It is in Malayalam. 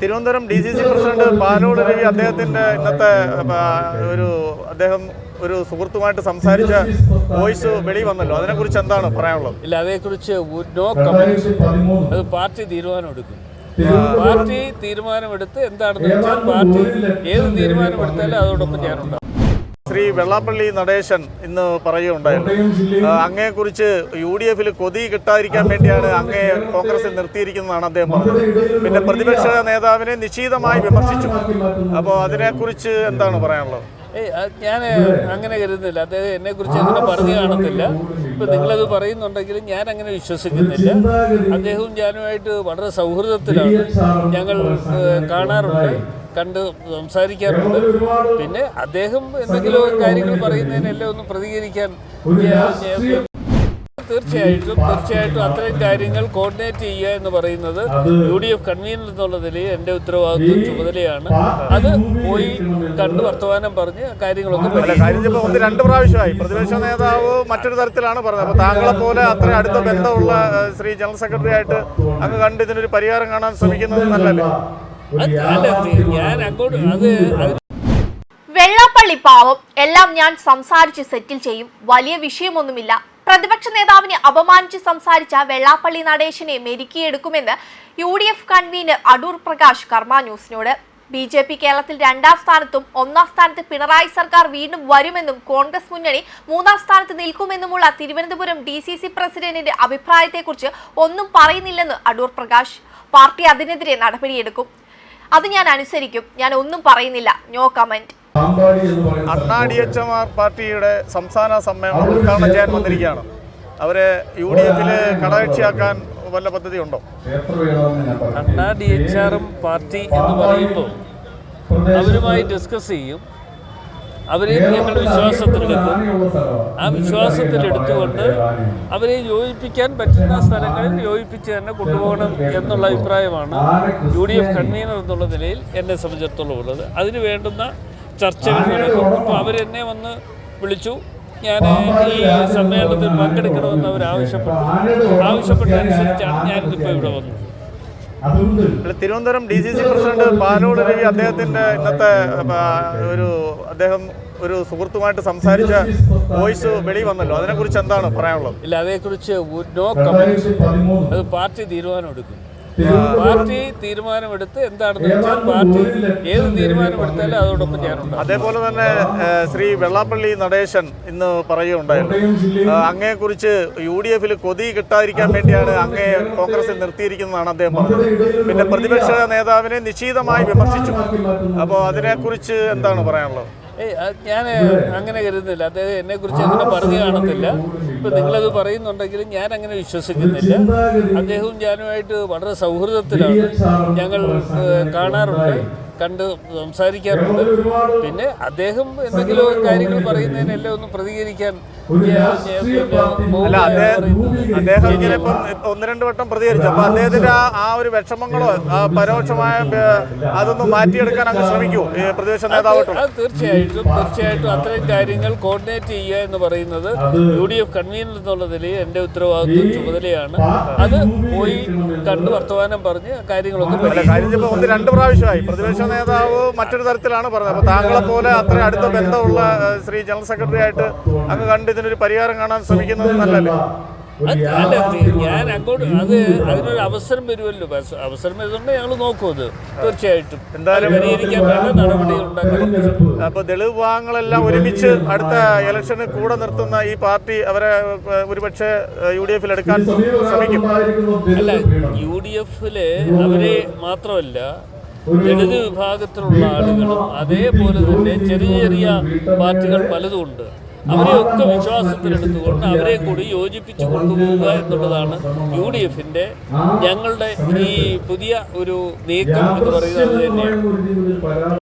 Thiruvananthapuram D C C president Palode Ravi അദ്ദേഹത്തിന്റെ ഇന്നത്തെ ഒരു അദ്ദേഹം ഒരു സുഹൃത്തുമായിട്ട് സംസാരിച്ച വോയിസ് വെളി വന്നല്ലോ. അതിനെക്കുറിച്ച് എന്താണ് പറയാനുള്ളത്? ഇല്ല അതേക്കുറിച്ച് നോ പാർട്ടി തീരുമാനം അത് പാർട്ടി തീരുമാനമെടുക്കും പാർട്ടി തീരുമാനമെടുത്ത് എന്താണെന്ന് വെച്ചാൽ പാർട്ടി ഏത് തീരുമാനമെടുത്താലും അതോടൊപ്പം ഞാനുണ്ടാവും. ശ്രീ വെള്ളാപ്പള്ളി നടേശൻ ഇന്ന് പറയുകയുണ്ടായിരുന്നു അങ്ങയെക്കുറിച്ച് യു ഡി എഫിൽ കൊതി കിട്ടാതിരിക്കാൻ വേണ്ടിയാണ് അങ്ങയെ കോൺഗ്രസിൽ നിർത്തിയിരിക്കുന്നതാണ് അദ്ദേഹം പറഞ്ഞത്. പിന്നെ പ്രതിപക്ഷ നേതാവിനെ നിശ്ചിതമായി വിമർശിച്ചു. അപ്പോൾ അതിനെക്കുറിച്ച് എന്താണ് പറയാനുള്ളത്? ഏയ് ഞാൻ അങ്ങനെ കരുതുന്നില്ല. അദ്ദേഹം എന്നെക്കുറിച്ച് അങ്ങനെ പറഞ്ഞു കാണത്തില്ല. ഇപ്പം നിങ്ങളത് പറയുന്നുണ്ടെങ്കിലും ഞാൻ അങ്ങനെ വിശ്വസിക്കുന്നില്ല അദ്ദേഹവും ഞാനുമായിട്ട് വളരെ സൗഹൃദത്തിലാണ്. ഞങ്ങൾ കാണാറുണ്ട്. കണ്ട് സംസാരിക്കാറുണ്ട്. പിന്നെ അദ്ദേഹം എന്തെങ്കിലും കാര്യങ്ങൾ പറയുന്നതിനെല്ലാം ഒന്ന് പ്രതികരിക്കാൻ തീർച്ചയായിട്ടും തീർച്ചയായിട്ടും അത്തരം കാര്യങ്ങൾ കോർഡിനേറ്റ് ചെയ്യുക എന്ന് പറയുന്നത് യു ഡി എഫ് കൺവീനർ എന്നുള്ള നിലയിൽ എന്റെ ഉത്തരവാദിത്വം ചുമതലയാണ്. അത് പോയി കണ്ട് വർത്തമാനം പറഞ്ഞ് കാര്യങ്ങളൊക്കെ. ഒന്ന് രണ്ട് പ്രാവശ്യമായി. പ്രതിപക്ഷ നേതാവ് മറ്റൊരു തരത്തിലാണ് പറഞ്ഞത്. അപ്പോൾ താങ്കളെ പോലെ അത്ര അടുത്ത ബന്ധമുള്ള ശ്രീ ജനറൽ സെക്രട്ടറി ആയിട്ട് അങ്ങ് കണ്ട് ഇതിനൊരു പരിഹാരം കാണാൻ ശ്രമിക്കുന്നത് നല്ലല്ലേ അത് ഞാൻ അങ്ങോട്ട് അത് വെള്ളാപ്പള്ളി പാവം എല്ലാം ഞാൻ സംസാരിച്ച് സെറ്റിൽ ചെയ്യും. വലിയ വിഷയമൊന്നുമില്ല. പ്രതിപക്ഷ നേതാവിനെ അപമാനിച്ച് സംസാരിച്ച വെള്ളാപ്പള്ളി നടേശനെ മെരുക്കിയെടുക്കുമെന്ന് U D F convener Adoor Prakash Karma ന്യൂസിനോട്. ബി ജെ പി കേരളത്തിൽ രണ്ടാം സ്ഥാനത്തും ഒന്നാം സ്ഥാനത്ത് പിണറായി സർക്കാർ വീണ്ടും വരുമെന്നും കോൺഗ്രസ് മുന്നണി മൂന്നാം സ്ഥാനത്ത് നിൽക്കുമെന്നുമുള്ള തിരുവനന്തപുരം ഡി സി സി പ്രസിഡന്റിന്റെ അഭിപ്രായത്തെക്കുറിച്ച് ഒന്നും പറയുന്നില്ലെന്ന് അടൂർ പ്രകാശ്. പാർട്ടി അതിനെതിരെ നടപടിയെടുക്കും. അത് ഞാൻ അനുസരിക്കും. ഞാൻ ഒന്നും പറയുന്നില്ല. നോ കമന്റ് അണ്ണാ ഡി എച്ച് എം ആർ പാർട്ടിയുടെ സംസ്ഥാന സമ്മേളനം ഉദ്ഘാടനം ചെയ്യാൻ വന്നിരിക്കുകയാണ്. അവരെ യു ഡി എഫിൽ കടകക്ഷിയാക്കാൻ വല്ല പദ്ധതി ഉണ്ടോ അണ്ണാ ഡി എച്ച് ആറും പാർട്ടി എന്ന് പറയുമ്പോൾ അവരുമായി ഡിസ്കസ് ചെയ്യും. അവരെ ഞങ്ങൾ വിശ്വാസത്തിലെടുക്കും ആ വിശ്വാസത്തിലെടുത്തുകൊണ്ട് അവരെ യോജിപ്പിക്കാൻ പറ്റുന്ന സ്ഥലങ്ങളിൽ യോജിപ്പിച്ച് തന്നെ കൊണ്ടുപോകണം എന്നുള്ള അഭിപ്രായമാണ് യു ഡി എഫ് കൺവീനർ എന്നുള്ള നിലയിൽ എന്നെ സംബന്ധിച്ചിടത്തോളം ഉള്ളത്. അതിന് വേണ്ടുന്ന ചർച്ചകൾ നടക്കും അപ്പോൾ അവരെന്നെ വന്ന് വിളിച്ചു. ഞാൻ ഈ സമ്മേളനത്തിൽ പങ്കെടുക്കണമെന്ന് അവർ ആവശ്യപ്പെട്ടു ആവശ്യപ്പെട്ടതനുസരിച്ചാണ് ഞാനിതിപ്പോൾ ഇവിടെ വന്നത്. Thiruvananthapuram D C C president Palode Ravi അദ്ദേഹത്തിന്റെ ഇന്നത്തെ ഒരു അദ്ദേഹം ഒരു സുഹൃത്തുമായിട്ട് സംസാരിച്ച വോയിസ് വെളി വന്നല്ലോ. അതിനെക്കുറിച്ച് എന്താണ് പറയാനുള്ളത്? ഇല്ല അതേക്കുറിച്ച് നോ അത് പാർട്ടി തീരുമാനമെടുക്കും. പാർട്ടി തീരുമാനമെടുത്ത് എന്താണെന്ന് വെച്ചാൽ പാർട്ടി ഏത് തീരുമാനമെടുത്താലും അതോടൊപ്പം ഞാനുണ്ട് അതേപോലെ തന്നെ ശ്രീ വെള്ളാപ്പള്ളി നടേശൻ ഇന്ന് പറയുകയുണ്ടായിരുന്നു അങ്ങയെ കുറിച്ച് അങ്ങയെക്കുറിച്ച് യു ഡി എഫിൽ കൊതി കിട്ടാതിരിക്കാൻ വേണ്ടിയാണ് അങ്ങയെ കോൺഗ്രസിൽ നിർത്തിയിരിക്കുന്നതാണ് അദ്ദേഹം പറഞ്ഞത്. പിന്നെ പ്രതിപക്ഷ നേതാവിനെ നിശ്ചിതമായി വിമർശിച്ചു. അപ്പോൾ അതിനെക്കുറിച്ച് എന്താണ് പറയാനുള്ളത്? ഞാൻ അങ്ങനെ കരുതുന്നില്ല. അദ്ദേഹം എന്നെ കുറിച്ച് അങ്ങനെ പറഞ്ഞു കാണത്തില്ല. ഇപ്പം നിങ്ങളത് പറയുന്നുണ്ടെങ്കിലും ഞാൻ അങ്ങനെ വിശ്വസിക്കുന്നില്ല അദ്ദേഹവും ഞാനുമായിട്ട് വളരെ സൗഹൃദത്തിലാണ്. ഞങ്ങൾ കാണാറുണ്ട്. കണ്ട് സംസാരിക്കാറുണ്ട്. പിന്നെ അദ്ദേഹം എന്തെങ്കിലും കാര്യങ്ങൾ പറയുന്നതിനെല്ലാം ഒന്ന് പ്രതികരിക്കാൻ അല്ല അദ്ദേഹം അദ്ദേഹം ഇങ്ങനെ ഇപ്പം ഒന്ന് രണ്ട് വട്ടം പ്രതികരിച്ചു. അപ്പൊ അദ്ദേഹത്തിന്റെ ആ ആ ഒരു വിഷമങ്ങളോ ആ പരോക്ഷമായ അതൊന്നും മാറ്റിയെടുക്കാൻ അങ്ങ് ശ്രമിക്കൂ ഈ പ്രതിപക്ഷ നേതാവട്ടും. തീർച്ചയായിട്ടും തീർച്ചയായിട്ടും അത്തരം കാര്യങ്ങൾ കോർഡിനേറ്റ് ചെയ്യുക എന്ന് പറയുന്നത് യു ഡി എഫ് കൺവീനർ എന്നുള്ള നിലയിൽ എന്റെ ഉത്തരവാദിത്വം ചുമതലയാണ്. അത് പോയി കണ്ട് വർത്തമാനം പറഞ്ഞ് കാര്യങ്ങളൊക്കെ. കാര്യം ഒന്ന് രണ്ട് പ്രാവശ്യമായി. പ്രതിപക്ഷ നേതാവ് മറ്റൊരു തരത്തിലാണ് പറഞ്ഞത്. അപ്പൊ താങ്കളെ പോലെ അത്ര അടുത്ത ബന്ധമുള്ള ശ്രീ ജനറൽ സെക്രട്ടറി ആയിട്ട് അങ്ങ് കണ്ട് ഇതിനൊരു പരിഹാരം കാണാൻ ശ്രമിക്കുന്നത് നല്ലല്ലേ? അല്ല ഞാൻ അങ്ങോട്ട് അത് അതിനൊരു അവസരം വരുമല്ലോ. അവസരം വരുന്നുണ്ട് ഞങ്ങൾ നോക്കും അത്. തീർച്ചയായിട്ടും. എന്തായാലും നടപടികൾ അപ്പോൾ ദളിത് വിഭാഗങ്ങളെല്ലാം ഒരുമിച്ച് അടുത്ത ഇലക്ഷന് കൂടെ നിർത്തുന്ന ഈ പാർട്ടി അവരെ ഒരുപക്ഷെ യു ഡി എഫിൽ എടുക്കാൻ ശ്രമിക്കും. അല്ല യു ഡി എഫിൽ അവരെ മാത്രമല്ല ദളിത് വിഭാഗത്തിലുള്ള ആളുകളും അതേപോലെ തന്നെ ചെറിയ ചെറിയ പാർട്ടികൾ പലതും ഉണ്ട് അവരെയൊക്കെ വിശ്വാസത്തിലെടുത്തുകൊണ്ട് അവരെ കൂടി യോജിപ്പിച്ചു കൊണ്ടുപോവുക എന്നുള്ളതാണ് യു ഡി എഫിന്റെ ഞങ്ങളുടെ ഈ പുതിയ ഒരു നീക്കം എന്ന് പറയുന്നത് തന്നെയാണ്.